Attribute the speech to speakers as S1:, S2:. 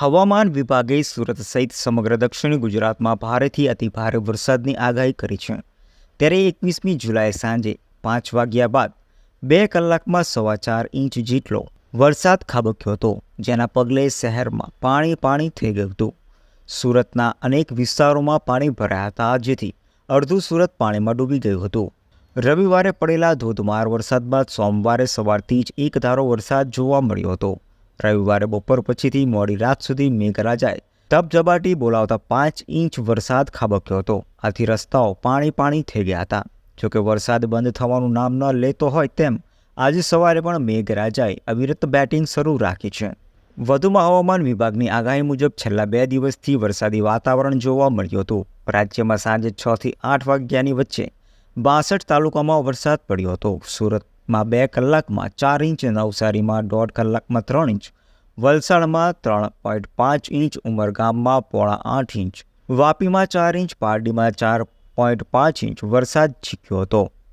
S1: હવામાન વિભાગે સુરત સહિત સમગ્ર દક્ષિણ ગુજરાતમાં ભારેથી અતિભારે વરસાદની આગાહી કરી છે. ત્યારે એકવીસમી જુલાઈ સાંજે પાંચ વાગ્યા બાદ બે કલાકમાં સવા ચાર ઇંચ જેટલો વરસાદ ખાબક્યો હતો, જેના પગલે શહેરમાં પાણી પાણી થઈ ગયું હતું. સુરતના અનેક વિસ્તારોમાં પાણી ભરાયા હતા, જેથી અડધું સુરત પાણીમાં ડૂબી ગયું હતું. રવિવારે પડેલા ધોધમાર વરસાદ બાદ સોમવારે સવારથી જ એક ધારો વરસાદ જોવા મળ્યો હતો. રવિવારે બપોર પછીથી મોડી રાત સુધી મેઘરાજાએ ધબધબાટી બોલાવતા પાંચ ઇંચ વરસાદ ખાબક્યો હતો. આથી રસ્તાઓ પાણી પાણી થઈ ગયા હતા. જોકે વરસાદ બંધ થવાનું નામ ન લેતો હોય તેમ આજે સવારે પણ મેઘરાજાએ અવિરત બેટિંગ શરૂ રાખી છે. વધુમાં હવામાન વિભાગની આગાહી મુજબ છેલ્લા બે દિવસથી વરસાદી વાતાવરણ જોવા મળ્યું હતું. રાજ્યમાં સાંજે છ થી આઠ વાગ્યાની વચ્ચે બાસઠ તાલુકામાં વરસાદ પડ્યો હતો. સુરતમાં બે કલાકમાં ચાર ઇંચ, નવસારીમાં દોઢ કલાકમાં ત્રણ ઇંચ વલસાડમાં ત્રણ પોઈન્ટ પાંચ ઇંચ ઉમરગામમાં પોણા આઠ ઇંચ, વાપીમાં ચાર ઇંચ, પારડીમાં ચાર પોઈન્ટ પાંચ ઇંચ વરસાદ છીક્યો હતો.